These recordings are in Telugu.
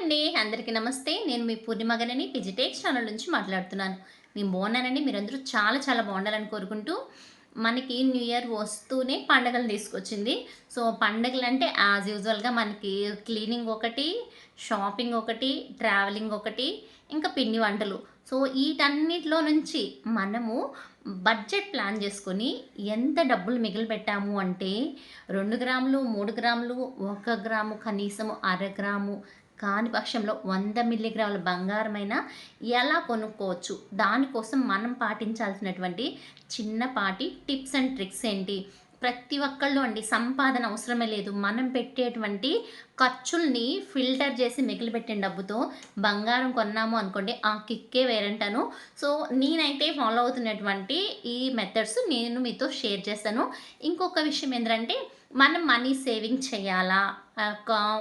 అండి. అందరికీ నమస్తే. నేను మీ పూర్ణిమగనని పిజిటేక్ ఛానల్ నుంచి మాట్లాడుతున్నాను. నేను బాగున్నానండి. మీరందరూ చాలా చాలా బాగుండాలని కోరుకుంటూ మనకి న్యూ ఇయర్ వస్తూనే పండగలు తీసుకొచ్చింది. సో పండగలు అంటే యాజ్ యూజువల్గా మనకి క్లీనింగ్ ఒకటి షాపింగ్ ఒకటి ట్రావెలింగ్ ఒకటి ఇంకా పిండి వంటలు. సో వీటన్నిటిలో నుంచి మనము బడ్జెట్ ప్లాన్ చేసుకొని ఎంత డబ్బులు మిగిలి పెట్టాము అంటే రెండు గ్రాములు మూడు గ్రాములు ఒక గ్రాము కనీసము అర గ్రాము కాని పక్షంలో వంద మిల్లీగ్రాముల బంగారమైనా ఎలా కొనుక్కోవచ్చు? దానికోసం మనం పాటించాల్సినటువంటి చిన్నపాటి టిప్స్ అండ్ ట్రిక్స్ ఏంటి? ప్రతి ఒక్కళ్ళు అండి సంపాదన అవసరమే లేదు. మనం పెట్టేటువంటి ఖర్చుల్ని ఫిల్టర్ చేసి మిగిలిపెట్టిన డబ్బుతో బంగారం కొన్నాము అనుకోండి ఆ కిక్కే వేరంటాను. సో నేనైతే ఫాలో అవుతున్నటువంటి ఈ మెథడ్స్ నేను మీతో షేర్ చేస్తాను. ఇంకొక విషయం ఏంటంటే మనం మనీ సేవింగ్ చేయాలా?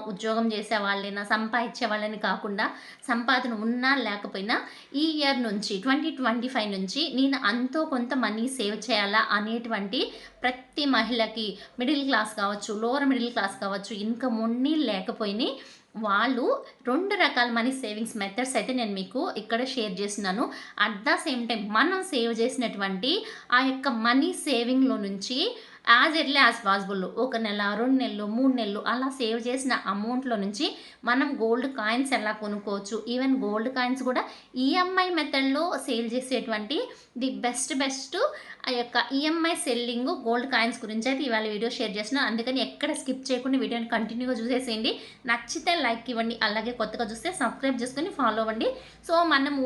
ఉద్యోగం చేసే వాళ్ళైనా సంపాదించే వాళ్ళని కాకుండా సంపాదన ఉన్నా లేకపోయినా ఈ ఇయర్ నుంచి ట్వంటీ ట్వంటీ ఫైవ్ నుంచి నేను అంతో కొంత మనీ సేవ్ చేయాలా అనేటువంటి ప్రతి మహిళకి మిడిల్ క్లాస్ కావచ్చు లోవర్ మిడిల్ క్లాస్ కావచ్చు ఇన్కమ్ ఉండి లేకపోయినా వాళ్ళు రెండు రకాల మనీ సేవింగ్స్ మెథడ్స్ అయితే నేను మీకు ఇక్కడ షేర్ చేస్తున్నాను. అట్ ద సేమ్ టైం మనం సేవ్ చేసినటువంటి ఆ యొక్క మనీ సేవింగ్లో నుంచి యాజ్ ఎర్లీ యాజ్ పాసిబుల్ ఒక నెల రెండు నెలలు మూడు నెలలు అలా సేవ్ చేసిన అమౌంట్లో నుంచి మనం గోల్డ్ కాయిన్స్ ఎలా కొనుక్కోవచ్చు? ఈవెన్ గోల్డ్ కాయిన్స్ కూడా ఈఎంఐ మెథడ్లో సేల్ చేసేటువంటి ది బెస్ట్ బెస్ట్ ఆ యొక్క ఈఎంఐ సెల్లింగ్ గోల్డ్ కాయిన్స్ గురించి అయితే ఇవాళ వీడియో షేర్ చేస్తున్నాను అందుకని ఎక్కడ స్కిప్ చేయకుండా వీడియోని కంటిన్యూగా చూసేసేయండి. నచ్చితే లైక్ ఇవ్వండి అలాగే కొత్తగా చూస్తే సబ్స్క్రైబ్ చేసుకొని ఫాలో అవ్వండి. సో మనము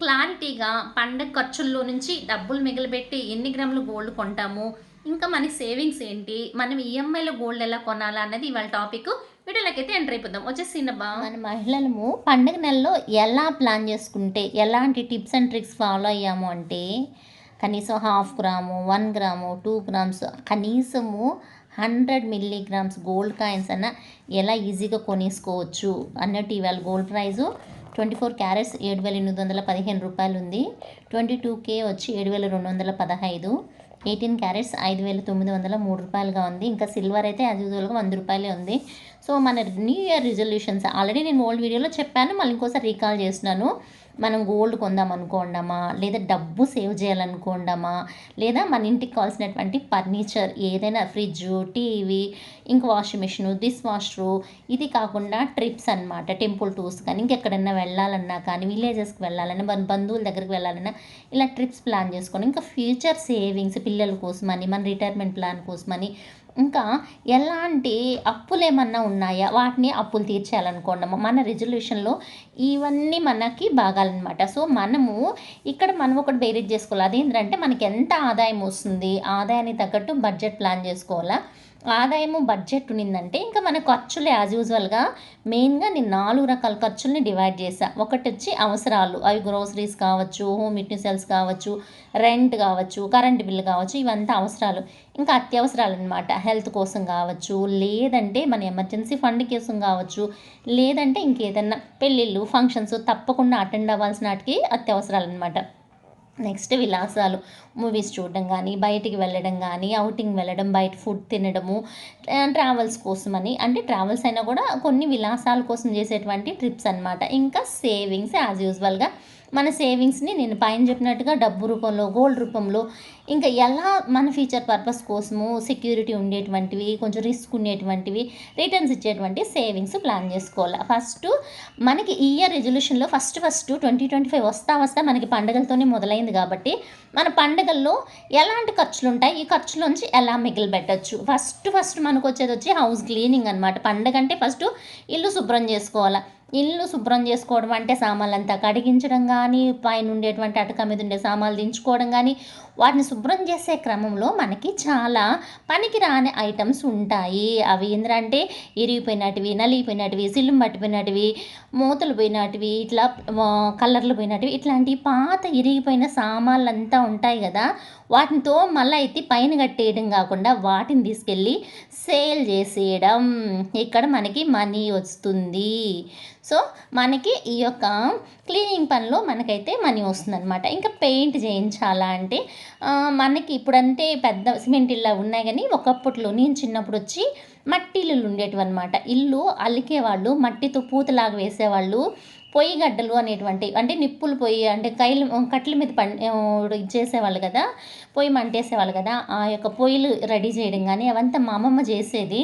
క్లారిటీగా పండగ ఖర్చుల్లో నుంచి డబ్బులు మిగిలిపెట్టి ఎన్ని గ్రాములు గోల్డ్ కొంటాము? ఇంకా మన సేవింగ్స్ ఏంటి? మనం ఈఎంఐలో గోల్డ్ ఎలా కొనాలా అన్నది ఇవాళ టాపిక్ వీడియోలకైతే ఎంటర్ అయిపోదాం. వచ్చేసి బా మన మహిళలము పండగ నెలలో ఎలా ప్లాన్ చేసుకుంటే ఎలాంటి టిప్స్ అండ్ ట్రిక్స్ ఫాలో అయ్యాము అంటే కనీసం half gram one gram two grams కనీసము హండ్రెడ్ మిల్లీగ్రామ్స్ గోల్డ్ కాయిన్స్ అన్న ఎలా ఈజీగా కొనేసుకోవచ్చు అన్నట్టు ఇవాళ gold price twenty four carats ఏడు వేల ఎనిమిది వందల పదిహేను రూపాయలు ఉంది ట్వంటీ టూ కే వచ్చి ఏడు వేల రెండు వందల పదహైదు. ఎయిటీన్ క్యారెట్స్ ఐదు వేల తొమ్మిది వందల మూడు రూపాయలుగా ఉంది. ఇంకా సిల్వర్ అయితే యాజ్ యూజువల్గా వంద రూపాయలే ఉంది. సో మన న్యూ ఇయర్ రిజల్యూషన్స్ ఆల్రెడీ నేను ఓల్డ్ వీడియోలో చెప్పాను. మళ్ళీ ఇంకోసారి రీకాల్ చేస్తున్నాను. మనం గోల్డ్ కొందాం అనుకోండమా? లేదా డబ్బు సేవ్ చేయాలనుకోండమా? లేదా మన ఇంటికి కావాల్సినటువంటి ఫర్నిచర్ ఏదైనా ఫ్రిడ్జ్ టీవీ ఇంక వాషింగ్ మిషన్ డిష్ వాషరు ఇది కాకుండా ట్రిప్స్ అనమాట టెంపుల్ టూర్స్ కానీ ఇంకెక్కడన్నా వెళ్ళాలన్నా కానీ విలేజెస్కి వెళ్ళాలన్నా మన బంధువుల దగ్గరికి వెళ్ళాలన్నా ఇలా ట్రిప్స్ ప్లాన్ చేసుకోండి ఇంకా ఫ్యూచర్ సేవింగ్స్ పిల్లల కోసమని మన రిటైర్మెంట్ ప్లాన్ కోసమని ఇంకా ఎలాంటి అప్పులు ఏమన్నా ఉన్నాయా? వాటిని అప్పులు తీర్చేయాలనుకోండి. మన రిజల్యూషన్లో ఇవన్నీ మనకి భాగాలన్నమాట సో మనము ఇక్కడ మనం ఒకటి బేరీజ్ చేసుకోవాలి. అదేంటంటే మనకి ఎంత ఆదాయం వస్తుంది? ఆదాయానికి తగ్గట్టు బడ్జెట్ ప్లాన్ చేసుకోవాలా? ఆదాయము బడ్జెట్ ఉన్నిందంటే ఇంకా మన ఖర్చులు యాజ్ యూజువల్గా మెయిన్గా నేను నాలుగు రకాల ఖర్చుల్ని డివైడ్ చేశా. ఒకటి వచ్చి అవసరాలు. అవి గ్రోసరీస్ కావచ్చు హోమ్ యూటిలిటీస్ కావచ్చు రెంట్ కావచ్చు కరెంట్ బిల్లు కావచ్చు ఇవంతా అవసరాలు. ఇంకా అత్యవసరాలు అనమాట హెల్త్ కోసం కావచ్చు లేదంటే మన ఎమర్జెన్సీ ఫండ్ కోసం కావచ్చు లేదంటే ఇంకేదన్నా పెళ్ళిళ్ళు ఫంక్షన్స్ తప్పకుండా అటెండ్ అవ్వాల్సిన వాటికి అత్యవసరాలు అనమాట నెక్స్ట్ విలాసాలు మూవీస్ చూడడం కానీ బయటికి వెళ్ళడం కానీ అవుటింగ్ వెళ్ళడం బయట ఫుడ్ తినడము ట్రావెల్స్ కోసమని. అంటే ట్రావెల్స్ అయినా కూడా కొన్ని విలాసాల కోసం చేసేటువంటి ట్రిప్స్ అనమాట ఇంకా సేవింగ్స్ యాజ్ యూజువల్గా మన సేవింగ్స్ని నేను పైన చెప్పినట్టుగా డబ్బు రూపంలో గోల్డ్ రూపంలో ఇంకా ఎలా మన ఫ్యూచర్ పర్పస్ కోసము సెక్యూరిటీ ఉండేటువంటివి కొంచెం రిస్క్ ఉండేటువంటివి రిటర్న్స్ ఇచ్చేటువంటి సేవింగ్స్ ప్లాన్ చేసుకోవాలి. ఫస్ట్ మనకి ఈ year రెజల్యూషన్లో first first twenty twenty five వస్తా వస్తా మనకి పండగలతోనే మొదలైంది కాబట్టి మన పండగల్లో ఎలాంటి ఖర్చులు ఉంటాయి ఈ ఖర్చులోంచి ఎలా మిగిలి పెట్టచ్చు? ఫస్ట్ ఫస్ట్ మనకు వచ్చేది వచ్చి హౌస్ క్లీనింగ్ అనమాట పండగ అంటే ఫస్ట్ ఇల్లు శుభ్రం చేసుకోవాలి. ఇల్లు శుభ్రం చేసుకోవడం అంటే సామాన్లు అంతా కడిగించడం కానీ పైన ఉండేటువంటి అటక మీద ఉండే సామాన్లు దించుకోవడం కానీ వాటిని శుభ్రం చేసే క్రమంలో మనకి చాలా పనికి రాని ఐటమ్స్ ఉంటాయి. అవి ఏంటంటే ఇరిగిపోయినటివి నలిగిపోయినటివి సిల్లు పట్టిపోయినటివి మూతలు పోయినటివి ఇట్లా కలర్లు పోయినటివి ఇట్లాంటి పాత ఇరిగిపోయిన సామాన్లు అంతా ఉంటాయి కదా. వాటితో మళ్ళీ అయితే పైన కట్టేయడం కాకుండా వాటిని తీసుకెళ్ళి సేల్ చేసేయడం. ఇక్కడ మనకి మనీ వస్తుంది. సో మనకి ఈ యొక్క క్లీనింగ్ పనిలో మనకైతే మనీ వస్తుంది అనమాట ఇంకా పెయింట్ చేయించాలా అంటే మనకి ఇప్పుడంటే పెద్ద సిమెంట్ ఇళ్ళ ఉన్నాయి కానీ ఒకప్పట్లో నేను చిన్నప్పుడు వచ్చి మట్టి ఇల్లులు ఉండేటివి అనమాట ఇల్లు అలికేవాళ్ళు మట్టితో పూతలాగా వేసేవాళ్ళు పొయ్యి గడ్డలు అనేటువంటి అంటే నిప్పులు పొయ్యి అంటే కైలు కట్టెల మీద పం ఇది చేసేవాళ్ళు కదా పొయ్యి మంటేసేవాళ్ళు కదా ఆ యొక్క పొయ్యిలు రెడీ చేయడం కానీ అవంతా మా అమ్మమ్మ చేసేది.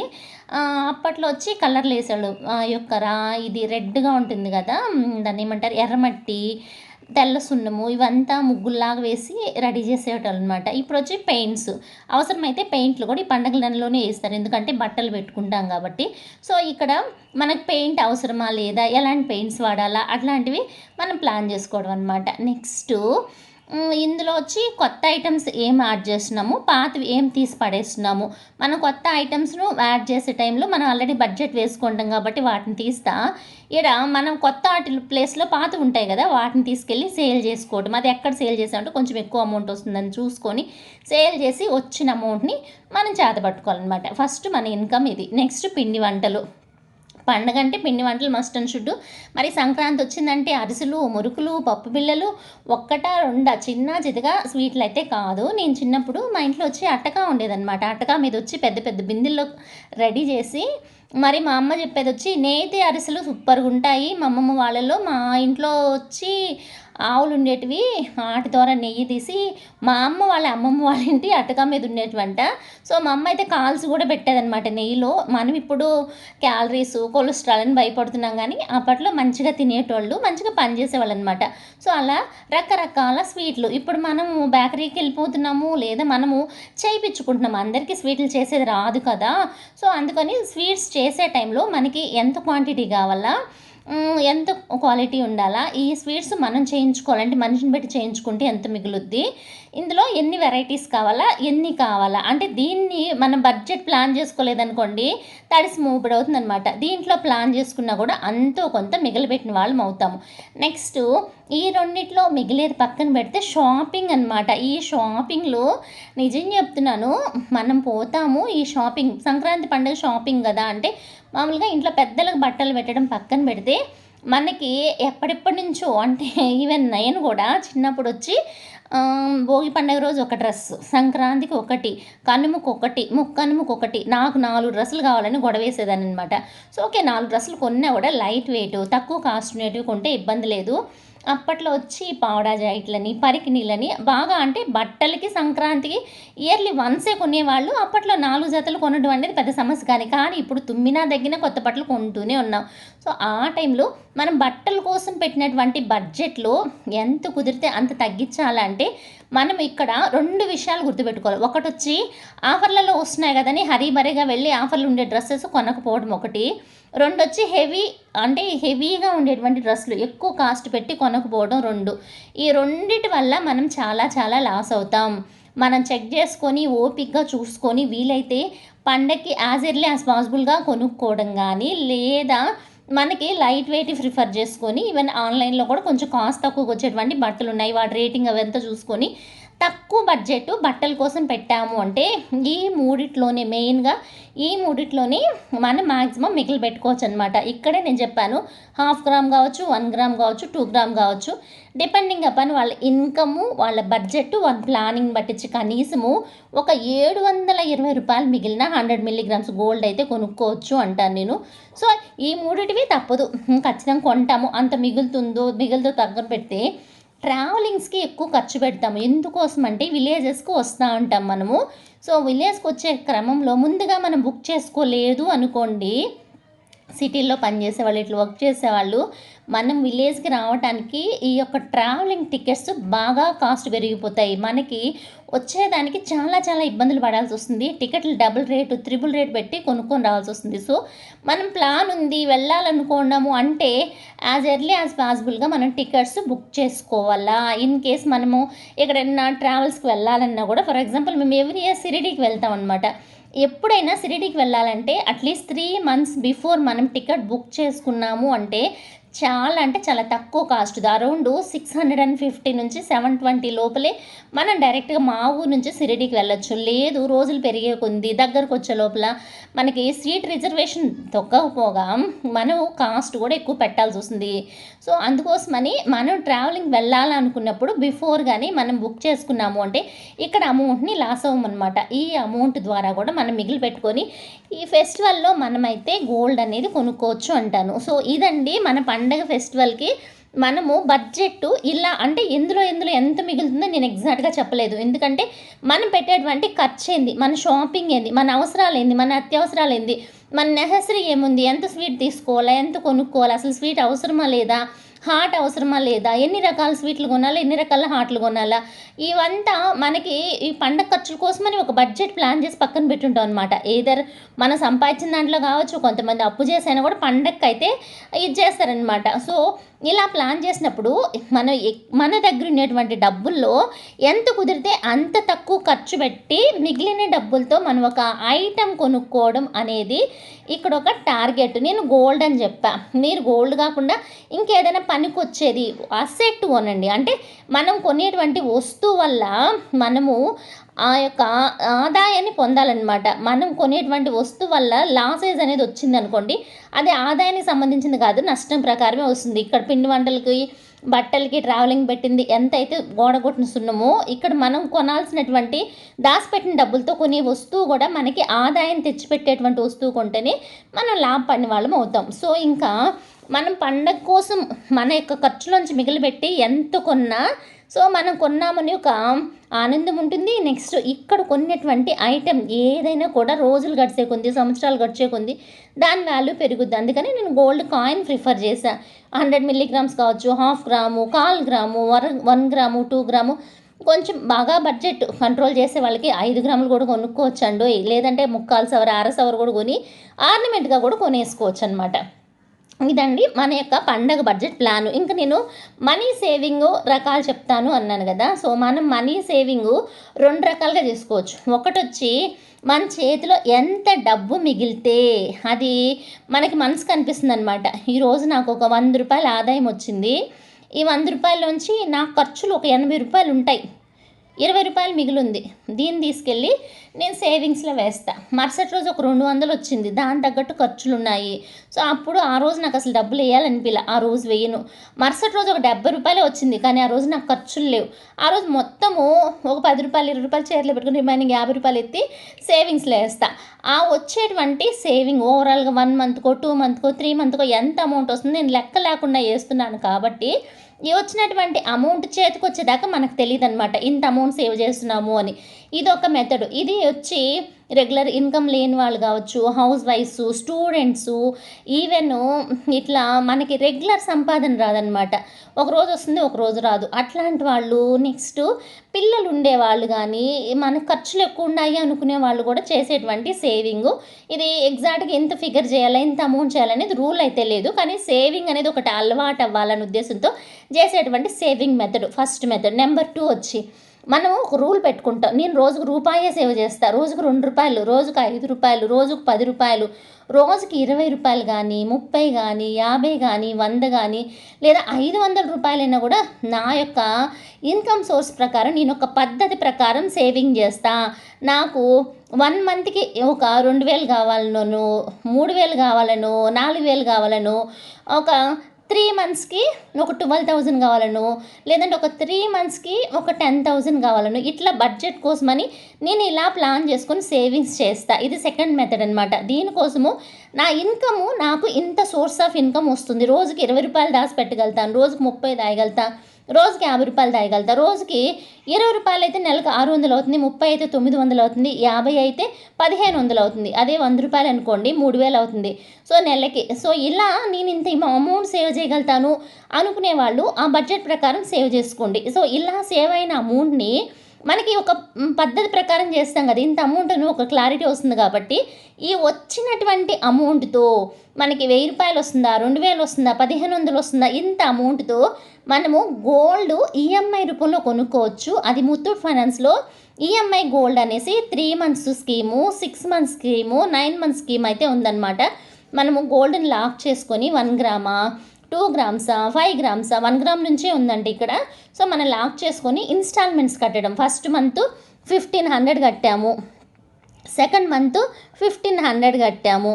అప్పట్లో వచ్చి కలర్లు వేసాడు ఆ యొక్క రా ఇది రెడ్గా ఉంటుంది కదా దాన్ని ఏమంటారు? ఎర్రమట్టి తెల్ల సున్నము ఇవంతా ముగ్గుల్లాగా వేసి రెడీ చేసేవాళ్ళు అనమాట ఇప్పుడు వచ్చి పెయింట్స్ అవసరమైతే పెయింట్లు కూడా ఈ పండగల నెలలోనే వేస్తారు. ఎందుకంటే బట్టలు పెట్టుకుంటాం కాబట్టి. సో ఇక్కడ మనకు పెయింట్ అవసరమా లేదా? ఎలాంటి పెయింట్స్ వాడాలా? అట్లాంటివి మనం ప్లాన్ చేసుకోవడం అనమాట నెక్స్ట్ ఇందులో వచ్చి కొత్త ఐటమ్స్ ఏం యాడ్ చేస్తున్నాము? పాతవి ఏం తీసి పడేస్తున్నాము? మనం కొత్త ఐటమ్స్ను యాడ్ చేసే టైంలో మనం ఆల్రెడీ బడ్జెట్ వేసుకుంటాం కాబట్టి వాటిని తీస్తా. ఇక్కడ మనం కొత్త వాటి ప్లేస్లో పాత ఉంటాయి కదా వాటిని తీసుకెళ్ళి సేల్ చేసుకోవటం. అది ఎక్కడ సేల్ చేసామంటే కొంచెం ఎక్కువ అమౌంట్ వస్తుందని చూసుకొని సేల్ చేసి వచ్చిన అమౌంట్ని మనం చేతపట్టుకోవాలన్నమాట ఫస్ట్ మన ఇన్కమ్ ఇది. నెక్స్ట్ పిండి వంటలు. పండగ అంటే పిండి వంటలు మస్ట్ అండ్ షుడ్ మరి సంక్రాంతి వచ్చిందంటే అరిసెలు మురుకులు పప్పు బిళ్ళలు ఒక్కటా రెండా? చిన్న చితగా స్వీట్లు అయితే కాదు. నేను చిన్నప్పుడు మా ఇంట్లో వచ్చి అట్టకా ఉండేదన్నమాట. అట్టకా మీద వచ్చి పెద్ద పెద్ద బిందెల్లో రెడీ చేసి మరి మా అమ్మ చెప్పేది వచ్చి నేతి అరిసెలు సూపర్గా ఉంటాయి. మా అమ్మమ్మ వాళ్ళలో మా ఇంట్లో వచ్చి ఆవులు ఉండేటివి వాటి ద్వారా నెయ్యి తీసి మా అమ్మ వాళ్ళ అమ్మమ్మ వాళ్ళ ఇంటి అటక మీద ఉండేటివంట. సో మా అమ్మ అయితే కాల్స్ కూడా పెట్టేదనమాట నెయ్యిలో. మనం ఇప్పుడు క్యాలరీస్ కొలెస్ట్రాల్ అని భయపడుతున్నాం కానీ అప్పట్లో మంచిగా తినేటోళ్ళు మంచిగా పనిచేసేవాళ్ళు అనమాట సో అలా రకరకాల స్వీట్లు. ఇప్పుడు మనము బేకరీకి వెళ్ళిపోతున్నాము లేదా మనము చేయించుకుంటున్నాము అందరికీ స్వీట్లు చేసేది రాదు కదా. సో అందుకని స్వీట్స్ చేసే టైంలో మనకి ఎంత క్వాంటిటీ కావాలా? ఎంత క్వాలిటీ ఉండాలా? ఈ స్వీట్స్ మనం చేయించుకోవాలంటే మనిషిని బట్టి చేయించుకుంటే ఎంత మిగులుద్ది? ఇందులో ఎన్ని వెరైటీస్ కావాలా? ఎన్ని కావాలా? అంటే దీన్ని మనం బడ్జెట్ ప్లాన్ చేసుకోలేదనుకోండి తడిసి మూపిడి అవుతుందనమాట దీంట్లో ప్లాన్ చేసుకున్నా కూడా అంతో కొంత మిగిలిపెట్టిన వాళ్ళం అవుతాము. నెక్స్ట్ ఈ రెండిట్లో మిగిలేది పక్కన పెడితే షాపింగ్ అన్నమాట. ఈ షాపింగ్లో నిజం చెప్తున్నాను మనం పోతాము ఈ షాపింగ్ సంక్రాంతి పండుగ షాపింగ్ కదా అంటే మామూలుగా ఇంట్లో పెద్దలకు బట్టలు పెట్టడం పక్కన పెడితే మనకి ఎప్పటిప్పటి నుంచో అంటే ఈవెన్ నేను కూడా చిన్నప్పుడు వచ్చి భోగి పండుగ రోజు ఒక డ్రెస్ సంక్రాంతికి ఒకటి కనుముకు ఒకటి ముక్కనుముకు ఒకటి నాకు నాలుగు డ్రెస్సులు కావాలని గొడవేసేదాన్ని అనమాట సో ఓకే నాలుగు డ్రెస్సులు కొన్నా కూడా లైట్ వెయిట్ తక్కువ కాస్ట్ ఉండేటివి కొంటే ఇబ్బంది లేదు. అప్పట్లో వచ్చి పావడా జాకెట్లని పరికిణీలని బాగా అంటే బట్టలకి సంక్రాంతికి ఇయర్లీ వన్సే కొనేవాళ్ళు. అప్పట్లో నాలుగు జతలు కొనడం అనేది పెద్ద సమస్య కానీ కానీ ఇప్పుడు తుమ్మినా దగ్గర కొత్త బట్టలు కొంటూనే ఉన్నాం. సో ఆ టైంలో మనం బట్టల కోసం పెట్టినటువంటి బడ్జెట్లో ఎంత కుదిరితే అంత తగ్గించాలంటే మనం ఇక్కడ రెండు విషయాలు గుర్తుపెట్టుకోవాలి. ఒకటి వచ్చి ఆఫర్లలో వస్తున్నాయి కదని హరీబరీగా వెళ్ళి ఆఫర్లు ఉండే డ్రెస్సెస్ కొనకపోవడం ఒకటి. రెండు వచ్చి హెవీ అంటే హెవీగా ఉండేటువంటి డ్రెస్సులు. ఎక్కువ కాస్ట్ పెట్టి కొనకపోవడం రెండు. ఈ రెండిటి వల్ల మనం చాలా చాలా లాస్ అవుతాం. మనం చెక్ చేసుకొని ఓపిక్గా చూసుకొని వీలైతే పండగకి యాజ్ ఎర్లీ యాజ్ పాసిబుల్గా కొనుక్కోవడం కానీ లేదా మనకి లైట్ వెయిట్ ప్రిఫర్ చేసుకొని ఈవెన్ ఆన్లైన్లో కూడా కొంచెం కాస్ట్ తక్కువకి వచ్చేటువంటి బట్టలు ఉన్నాయి వాటి రేటింగ్ అవంతా చూసుకొని తక్కువ బడ్జెట్ బట్టల కోసం పెట్టాము అంటే ఈ మూడిట్లోనే మెయిన్గా ఈ మూడిట్లోనే మనం మ్యాక్సిమం మిగిలి పెట్టుకోవచ్చు అనమాట ఇక్కడే నేను చెప్పాను హాఫ్ గ్రామ్ కావచ్చు వన్ గ్రామ్ కావచ్చు టూ గ్రామ్ కావచ్చు. డిపెండింగ్ అపాన్ వాళ్ళ ఇన్కము వాళ్ళ బడ్జెట్ వాళ్ళ ప్లానింగ్ బట్టించి కనీసము ఒక ఏడు వందల ఇరవై రూపాయలు మిగిలిన హండ్రెడ్ మిల్లీగ్రామ్స్ గోల్డ్ అయితే కొనుక్కోవచ్చు అంటాను నేను. సో ఈ మూడిటివి తప్పదు. ఖచ్చితంగా కొంటాము. అంత మిగులుతుందో మిగులుతో తగ్గ పెడితే ట్రావెలింగ్స్కి ఎక్కువ ఖర్చు పెడతాము. ఎందుకోసం అంటే విలేజెస్కి వస్తూ ఉంటాం మనము. సో విలేజ్కి వచ్చే క్రమంలో ముందుగా మనం బుక్ చేసుకోలేదు అనుకోండి సిటీల్లో పనిచేసే వాళ్ళు ఇట్లా వర్క్ చేసేవాళ్ళు మనం విలేజ్కి రావడానికి ఈ యొక్క ట్రావెలింగ్ టికెట్స్ బాగా కాస్ట్ పెరిగిపోతాయి. మనకి వచ్చేదానికి చాలా చాలా ఇబ్బందులు పడాల్సి వస్తుంది. టికెట్లు డబుల్ రేటు త్రిబుల్ రేట్ పెట్టి కొనుక్కొని రావాల్సి వస్తుంది. సో మనం ప్లాన్ ఉంది వెళ్ళాలనుకున్నాము అంటే యాజ్ ఎర్లీ యాజ్ పాసిబుల్గా మనం టికెట్స్ బుక్ చేసుకోవాలా. ఇన్ కేస్ మనము ఎక్కడైనా ట్రావెల్స్కి వెళ్ళాలన్నా కూడా ఫర్ ఎగ్జాంపుల్ మేము ఎవ్రీ ఇయర్ సిరిడీకి వెళ్తాం అనమాట ఎప్పుడైనా సిరిడీకి వెళ్ళాలంటే at least three months before మనం టికెట్ బుక్ చేసుకున్నాము అంటే చాలా అంటే చాలా తక్కువ cost around six hundred and fifty నుంచి సెవెన్ ట్వంటీ లోపలే మనం డైరెక్ట్గా మా ఊరు నుంచి సిరిడికి వెళ్ళొచ్చు. లేదు రోజులు పెరిగే కొంది దగ్గరకు వచ్చే లోపల మనకి సీట్ రిజర్వేషన్ తొక్కకపోగా మనం కాస్ట్ కూడా ఎక్కువ పెట్టాల్సి వస్తుంది. సో అందుకోసమని మనం ట్రావెలింగ్ వెళ్ళాలనుకున్నప్పుడు బిఫోర్ కానీ మనం బుక్ చేసుకున్నాము అంటే ఇక్కడ అమౌంట్ని లాస్ అవ్వమన్నమాట. ఈ అమౌంట్ ద్వారా కూడా మనం మిగిలి పెట్టుకొని ఈ ఫెస్టివల్లో మనమైతే గోల్డ్ అనేది కొనుక్కోవచ్చు అంటాను. సో ఇదండి మన పండుగ పండగ ఫెస్టివల్కి మనము బడ్జెట్ ఇలా అంటే ఎందులో ఎందులో ఎంత మిగులుతుందో నేను ఎగ్జాక్ట్గా చెప్పలేదు. ఎందుకంటే మనం పెట్టేటువంటి ఖర్చు ఏంది మన షాపింగ్ ఏంది మన అవసరాలు ఏంది మన అత్యవసరాలు ఏంది మన నెసరీ ఏముంది? ఎంత స్వీట్ తీసుకోవాలా? ఎంత కొనుక్కోవాలి? అసలు స్వీట్ అవసరమా లేదా? హాట్ అవసరమా లేదా? ఎన్ని రకాల స్వీట్లు కొనాలా? ఎన్ని రకాల హార్ట్లు కొనాలా? ఇవంతా మనకి ఈ పండగ ఖర్చుల కోసమని ఒక బడ్జెట్ ప్లాన్ చేసి పక్కన పెట్టుంటాం అనమాట ఏదర్ మనం సంపాదించిన దాంట్లో కావచ్చు కొంతమంది అప్పు చేసైనా కూడా పండగకి అయితే ఇది చేస్తారనమాట సో ఇలా ప్లాన్ చేసినప్పుడు మన మన దగ్గర ఉండేటువంటి డబ్బుల్లో ఎంత కుదిరితే అంత తక్కువ ఖర్చు పెట్టి మిగిలిన డబ్బులతో మనం ఒక ఐటెం కొనుక్కోవడం అనేది ఇక్కడ ఒక టార్గెట్. నేను గోల్డ్ అని చెప్పా. మీరు గోల్డ్ కాకుండా ఇంకేదైనా పనికి వచ్చేది అసెట్ కొనండి అంటే మనం కొనేటువంటి వస్తువు వల్ల మనము ఆ యొక్క ఆదాయాన్ని పొందాలన్నమాట. మనం కొనేటువంటి వస్తువు వల్ల లాసెస్ అనేది వచ్చింది అనుకోండి అది ఆదాయానికి సంబంధించింది కాదు నష్టం ప్రకారమే వస్తుంది. ఇక్కడ పిండి వంటలకి బట్టలకి ట్రావెలింగ్ పెట్టింది ఎంత అయితే గోడ కొట్టిన సున్నమో ఇక్కడ మనం కొనాల్సినటువంటి దాచిపెట్టిన డబ్బులతో కొనే వస్తువు కూడా మనకి ఆదాయం తెచ్చిపెట్టేటువంటి వస్తువు కొంటేనే మనం లాభపడిన వాళ్ళం అవుతాం. సో ఇంకా మనం పండగ కోసం మన యొక్క ఖర్చులోంచి మిగిలిపెట్టి ఎంత కొన్నా సో మనం కొన్నామని ఒక ఆనందం ఉంటుంది. నెక్స్ట్ ఇక్కడ కొన్నటువంటి ఐటెం ఏదైనా కూడా రోజులు గడిచే కొంది సంవత్సరాలు గడిచే కొంది దాని వాల్యూ పెరుగుద్ది. అందుకని నేను గోల్డ్ కాయిన్ ప్రిఫర్ చేశా. హండ్రెడ్ మిల్లీగ్రామ్స్ కావచ్చు half gram call gram one one gram two gram కొంచెం బాగా బడ్జెట్ కంట్రోల్ చేసే వాళ్ళకి ఐదు గ్రాములు కూడా కొనుక్కోవచ్చు అండి లేదంటే ముక్కాలు సవర అర సవర కూడా కొని ఆర్నమెంట్గా కూడా కొనేసుకోవచ్చు అనమాట ఇదండి మన యొక్క పండగ బడ్జెట్ ప్లాన్. ఇంకా నేను మనీ సేవింగ్ రకాలు చెప్తాను అన్నాను కదా. సో మనం మనీ సేవింగ్ రెండు రకాలుగా చేసుకోవచ్చు. ఒకటి వచ్చి మన చేతిలో ఎంత డబ్బు మిగిలితే అది మనకి మనసు కనిపిస్తుంది అనమాట ఈరోజు నాకు ఒక వంద రూపాయల ఆదాయం వచ్చింది. ఈ వంద రూపాయల నుంచి నా ఖర్చులు ఒక ఎనభై రూపాయలు ఉంటాయి. ఇరవై రూపాయలు మిగిలింది. దీన్ని తీసుకెళ్ళి నేను సేవింగ్స్లో వేస్తా. మరుసటి రోజు ఒక రెండు వందలు వచ్చింది. దాని తగ్గట్టు ఖర్చులు ఉన్నాయి సో అప్పుడు ఆ రోజు నాకు అసలు డబ్బులు వేయాలనిపించలే ఆ రోజు వేయను. మరుసటి రోజు ఒక డెబ్బై రూపాయలే వచ్చింది. కానీ ఆ రోజు నాకు ఖర్చులు లేవు. ఆ రోజు మొత్తము ఒక పది రూపాయలు ఇరవై రూపాయలు చేతిలో పెట్టుకుని రిమైనింగ్ యాభై రూపాయలు ఎత్తి సేవింగ్స్లో వేస్తా. ఆ వచ్చేటువంటి సేవింగ్ ఓవరాల్గా వన్ మంత్కో టూ మంత్కో త్రీ మంత్కో ఎంత అమౌంట్ వస్తుంది నేను లెక్క లేకుండా వేస్తున్నాను కాబట్టి ఈ వచ్చినటువంటి అమౌంట్ చేతికి వచ్చేదాకా మనకు తెలియదు అనమాట ఇంత అమౌంట్ సేవ్ చేస్తున్నాము అని. ఇది ఒక మెథడ్ ఇది వచ్చి రెగ్యులర్ ఇన్కమ్ లేని వాళ్ళు కావచ్చు హౌస్ వైఫ్స్ స్టూడెంట్స్ ఈవెన్ ఇట్లా మనకి రెగ్యులర్ సంపాదన రాదనమాట ఒక రోజు వస్తుంది ఒక రోజు రాదు. అట్లాంటి వాళ్ళు నెక్స్ట్ పిల్లలు ఉండేవాళ్ళు కానీ మన ఖర్చులు ఎక్కువ ఉన్నాయి అనుకునే వాళ్ళు కూడా చేసేటువంటి సేవింగ్ ఇది ఎగ్జాక్ట్గా ఎంత ఫిగర్ చేయాలా ఎంత అమౌంట్ చేయాలనేది రూల్ అయితే లేదు. కానీ సేవింగ్ అనేది ఒకటి అలవాటు అవ్వాలనే ఉద్దేశంతో చేసేటువంటి saving method first method number two వచ్చి మనం ఒక రూల్ పెట్టుకుంటాం. నేను రోజుకు రూపాయే సేవ్ చేస్తా. రోజుకు రెండు రూపాయలు రోజుకు ఐదు రూపాయలు రోజుకు పది రూపాయలు రోజుకి ఇరవై రూపాయలు కానీ ముప్పై కానీ యాభై కానీ వంద కానీ లేదా ఐదు వందల రూపాయలైనా కూడా నా యొక్క ఇన్కమ్ సోర్స్ ప్రకారం నేను ఒక పద్ధతి ప్రకారం సేవింగ్ చేస్తా. నాకు వన్ మంత్కి ఒక రెండు వేలు కావాలను మూడు వేలు కావాలనో నాలుగు వేలు కావాలనో ఒక త్రీ మంత్స్కి ఒక ట్వెల్వ్ థౌజండ్ కావాలను లేదంటే ఒక త్రీ మంత్స్కి ఒక టెన్ థౌజండ్ కావాలను. ఇట్లా బడ్జెట్ కోసమని నేను ఇలా ప్లాన్ చేసుకొని సేవింగ్స్ చేస్తా. ఇది సెకండ్ మెథడ్ అనమాట దీనికోసము నా ఇన్కము నాకు ఇంత సోర్స్ ఆఫ్ ఇన్కమ్ వస్తుంది. రోజుకి ఇరవై రూపాయలు దాచి పెట్టగలుగుతాను రోజుకి ముప్పై దాయగలుగుతాను రోజుకి యాభై రూపాయలు తాగలుగుతా రోజుకి ఇరవై రూపాయలు అయితే నెలకు ఆరు వందలు అవుతుంది ముప్పై అయితే తొమ్మిది వందలు అవుతుంది యాభై అయితే పదిహేను వందలు అవుతుంది. అదే వంద రూపాయలు అనుకోండి మూడు వేలు అవుతుంది. సో నెలకి సో ఇలా నేను ఇంత అమౌంట్ సేవ్ చేయగలుగుతాను అనుకునే వాళ్ళు ఆ బడ్జెట్ ప్రకారం సేవ్ చేసుకోండి. సో ఇలా సేవ్ అయిన అమౌంట్ని మనకి ఒక పద్ధతి ప్రకారం చేస్తాం కదా ఇంత అమౌంట్ అని ఒక క్లారిటీ వస్తుంది కాబట్టి ఈ వచ్చినటువంటి అమౌంట్తో మనకి వెయ్యి రూపాయలు వస్తుందా రెండు వేలు వస్తుందా పదిహేను వందలు వస్తుందా ఇంత అమౌంట్తో మనము గోల్డ్ ఈఎంఐ రూపంలో కొనుక్కోవచ్చు. అది ముత్తూట్ ఫైనాన్స్లో ఈఎంఐ గోల్డ్ అనేసి three months scheme six months scheme nine months scheme అయితే ఉందన్నమాట. మనము గోల్డ్ని లాక్ చేసుకొని వన్ గ్రామా టూ గ్రామ్సా ఫైవ్ గ్రామ్సా వన్ గ్రామ్ నుంచే ఉందండి ఇక్కడ. సో మనం లాక్ చేసుకొని ఇన్స్టాల్మెంట్స్ కట్టడం. ఫస్ట్ మంత్ ఫిఫ్టీన్ హండ్రెడ్ కట్టాము. సెకండ్ మంత్ ఫిఫ్టీన్ హండ్రెడ్ కట్టాము.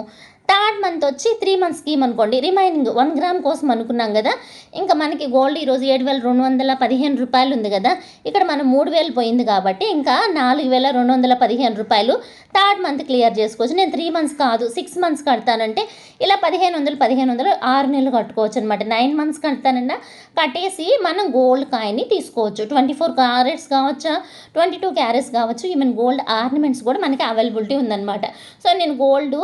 థర్డ్ మంత్ వచ్చి త్రీ మంత్స్ స్కీమ్ అనుకోండి. రిమైనింగ్ వన్ గ్రామ్ కోసం అనుకున్నాం కదా. ఇంకా మనకి గోల్డ్ ఈరోజు ఏడు వేల రెండు వందల పదిహేను రూపాయలు ఉంది కదా. ఇక్కడ మనం మూడు వేలు పోయింది కాబట్టి ఇంకా నాలుగు వేల రెండు వందల పదిహేను రూపాయలు థర్డ్ మంత్ క్లియర్ చేసుకోవచ్చు. నేను త్రీ మంత్స్ కాదు సిక్స్ మంత్స్ కడతానంటే ఇలా పదిహేను వందలు పదిహేను వందలు ఆరు నెలలు కట్టుకోవచ్చు అనమాట నైన్ మంత్స్ కడతానన్నా కట్టేసి మనం గోల్డ్ కాయిన్ని తీసుకోవచ్చు. ట్వంటీ ఫోర్ క్యారెట్స్ కావచ్చా? ట్వంటీ టూ క్యారెట్స్ కావచ్చు. ఈవెన్ గోల్డ్ ఆర్నమెంట్స్ కూడా మనకి అవైలబిలిటీ ఉందన్నమాట. సో నేను గోల్డ్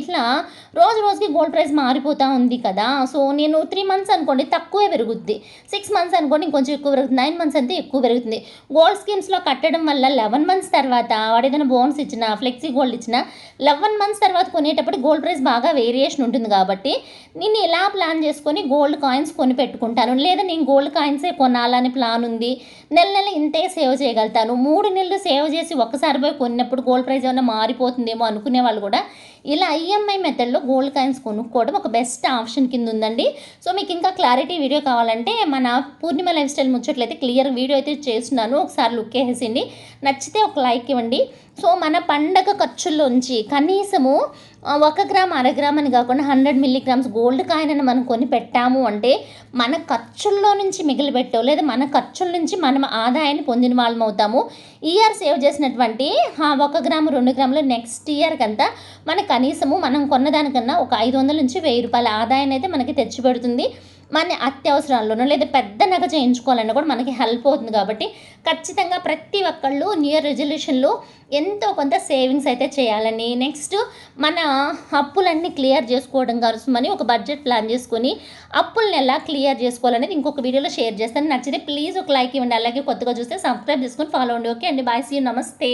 ఇట్లా రోజు రోజుకి గోల్డ్ ప్రైస్ మారిపోతూ ఉంది కదా. సో నేను త్రీ మంత్స్ అనుకోండి తక్కువే పెరుగుద్ది. సిక్స్ మంత్స్ అనుకోండి ఇంకొంచెం ఎక్కువ పెరుగుతుంది. నైన్ మంత్స్ అంతే ఎక్కువ పెరుగుతుంది. గోల్డ్ స్కీమ్స్లో కట్టడం వల్ల లెవెన్ మంత్స్ తర్వాత వాడు ఏదైనా బోన్స్ ఇచ్చినా ఫ్లెక్సీ గోల్డ్ ఇచ్చినా లెవెన్ మంత్స్ తర్వాత కొనేటప్పుడు గోల్డ్ ప్రైస్ బాగా వేరియేషన్ ఉంటుంది కాబట్టి నేను ఎలా ప్లాన్ చేసుకొని గోల్డ్ కాయిన్స్ కొని పెట్టుకుంటాను? లేదా నేను గోల్డ్ కాయిన్సే కొనాలని ప్లాన్ ఉంది? నెల నెల ఇంతే సేవ్ చేయగలుగుతాను. మూడు నెలలు సేవ్ చేసి ఒక్కసారి పోయి కొన్నప్పుడు గోల్డ్ ప్రైస్ ఏమైనా మారిపోతుందేమో అనుకునే వాళ్ళు కూడా ఇలా ఈఎంఐ మెథడ్లో గోల్డ్ కాయిన్స్ కొనుక్కోవడం ఒక బెస్ట్ ఆప్షన్ కింద ఉందండి. సో మీకు ఇంకా క్లారిటీ వీడియో కావాలంటే మన పూర్ణిమ లైఫ్ స్టైల్ ముచ్చట్లయితే క్లియర్ వీడియో అయితే చేస్తున్నాను. ఒకసారి లుక్ వేసేసింది నచ్చితే ఒక లైక్ ఇవ్వండి. సో మన పండగ ఖర్చుల్లోంచి కనీసము ఒక గ్రామ్ అర గ్రామ్ అని కాకుండా హండ్రెడ్ మిల్లీగ్రామ్స్ గోల్డ్ కాయిన్ అని మనం కొని పెట్టాము అంటే మన ఖర్చుల్లో నుంచి మిగిలిపెట్టవు లేదా మన ఖర్చుల నుంచి మనం ఆదాయాన్ని పొందిన వాళ్ళం అవుతాము. ఇయర్ సేవ్ చేసినటువంటి ఒక గ్రాము రెండు గ్రాములు నెక్స్ట్ ఇయర్ కంతా మన కనీసము మనం కొన్నదానికన్నా ఒక ఐదు వందల నుంచి వెయ్యి రూపాయల ఆదాయాన్ని అయితే మనకి తెచ్చిపెడుతుంది. మన అత్యవసరాల్లోనూ లేదా పెద్ద నగ చేయించుకోవాలన్నా కూడా మనకి హెల్ప్ అవుతుంది కాబట్టి ఖచ్చితంగా ప్రతి ఒక్కళ్ళు నియర్ ఇయర్ రెజల్యూషన్లో ఎంతో కొంత సేవింగ్స్ అయితే చేయాలని నెక్స్ట్ మన అప్పులన్నీ క్లియర్ చేసుకోవడం కోసమని ఒక బడ్జెట్ ప్లాన్ చేసుకొని అప్పులను ఎలా క్లియర్ చేసుకోవాలనేది ఇంకొక వీడియోలో షేర్ చేస్తాను. నచ్చితే ప్లీజ్ ఒక లైక్ ఇవ్వండి. అలాగే కొత్తగా చూస్తే సబ్స్క్రైబ్ చేసుకొని ఫాలో అవ్వండి ఓకే అండి. బాయ్. సీ నమస్తే.